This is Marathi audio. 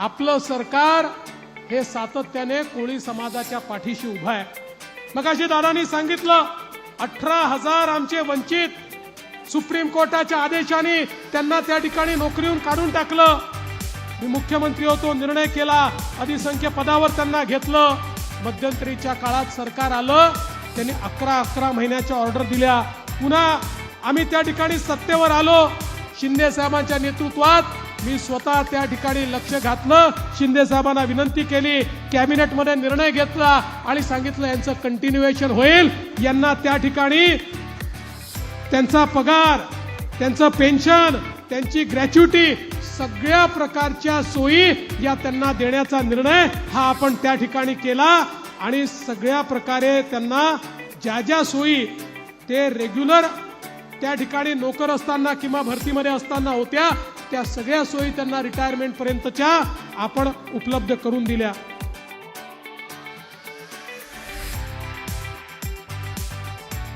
आपलं सरकार हे सातत्याने कोळी समाजाच्या पाठीशी उभं आहे. मग अशी दादांनी सांगितलं अठरा हजार आमचे वंचित सुप्रीम कोर्टाच्या आदेशाने त्यांना त्या ठिकाणी नोकरीहून काढून टाकलं. मी मुख्यमंत्री होतो निर्णय केला अधिसंख्य पदावर त्यांना घेतलं. मध्यंतरीच्या काळात सरकार आलं त्यांनी अकरा अकरा महिन्याच्या ऑर्डर दिल्या. पुन्हा आम्ही त्या ठिकाणी सत्तेवर आलो. शिंदे साहेबांच्या नेतृत्वात मी स्वतः त्या ठिकाणी लक्ष घातलं. शिंदे साहेबांना विनंती केली कॅबिनेटमध्ये निर्णय घेतला आणि सांगितलं यांचं कंटिन्युएशन होईल. यांना त्या ठिकाणी त्यांचा पगार त्यांचं पेन्शन त्यांची ग्रॅच्युटी सगळ्या प्रकारच्या सोयी या त्यांना देण्याचा निर्णय हा आपण त्या ठिकाणी केला आणि सगळ्या प्रकारे त्यांना ज्या ज्या सोयी ते रेग्युलर त्या ठिकाणी नोकर असताना किंवा भरतीमध्ये असताना होत्या त्या सगळ्या सोयी त्यांना रिटायरमेंट पर्यंतच्या आपण उपलब्ध करून दिल्या.